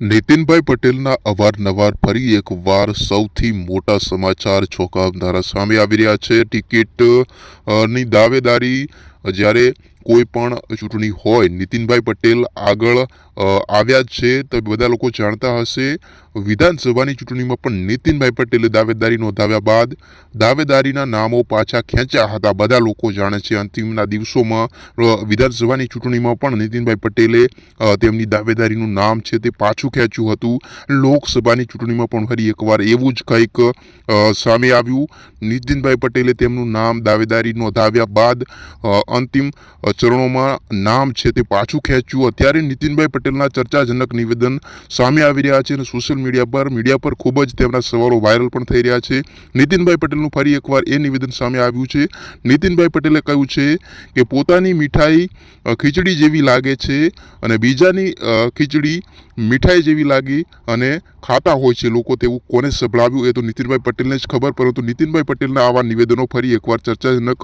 નીતિનભાઈ પટેલના અવારનવાર ફરી એકવાર સૌથી મોટા સમાચાર ચોંકાવનારા સામે આવી રહ્યા છે. ટિકિટની દાવેદારી જ્યારે કોઈ પણ ચૂંટણી હોય, નીતિનભાઈ પટેલ આગળ આવ્યા છે તો બધા લોકો જાણતા હશે, વિધાનસભાની ચૂંટણીમાં પણ નીતિનભાઈ પટેલે દાવેદારી નોંધાવ્યા બાદ દાવેદારીના નામો પાછા ખેંચ્યા હતા. બધા લોકો જાણે છે અંતિમના દિવસોમાં વિધાનસભાની ચૂંટણીમાં પણ નીતિનભાઈ પટેલે તેમની દાવેદારીનું નામ છે તે પાછું ખેંચ્યું હતું. લોકસભાની ચૂંટણીમાં પણ ફરી એકવાર એવું જ કંઈક સામે આવ્યું. નીતિનભાઈ પટેલે તેમનું નામ દાવેદારી નોંધાવ્યા બાદ અંતિમ અ, ચરણોમાં નામ છે તે પાછું ખેંચ્યું. અત્યારે નીતિનભાઈ પટેલના ચર્ચાજનક નિવેદન સામે આવી રહ્યા છે અને સોશિયલ મીડિયા પર મીડિયા પર ખૂબ જ તેમના સવાલો વાયરલ પણ થઈ રહ્યા છે. નીતિનભાઈ પટેલનું ફરી એકવાર એ નિવેદન સામે આવ્યું છે. નીતિનભાઈ પટેલે કહ્યું છે કે પોતાની મીઠાઈ ખીચડી જેવી લાગે છે અને બીજાની ખીચડી મીઠાઈ જેવી લાગી અને ખાતા હોય છે. લોકો તેવું કોને સંભળાવ્યું એ તો નીતિનભાઈ પટેલને જ ખબર પરંતુ નીતિનભાઈ પટેલના આવા નિવેદનો ફરી એકવાર ચર્ચાજનક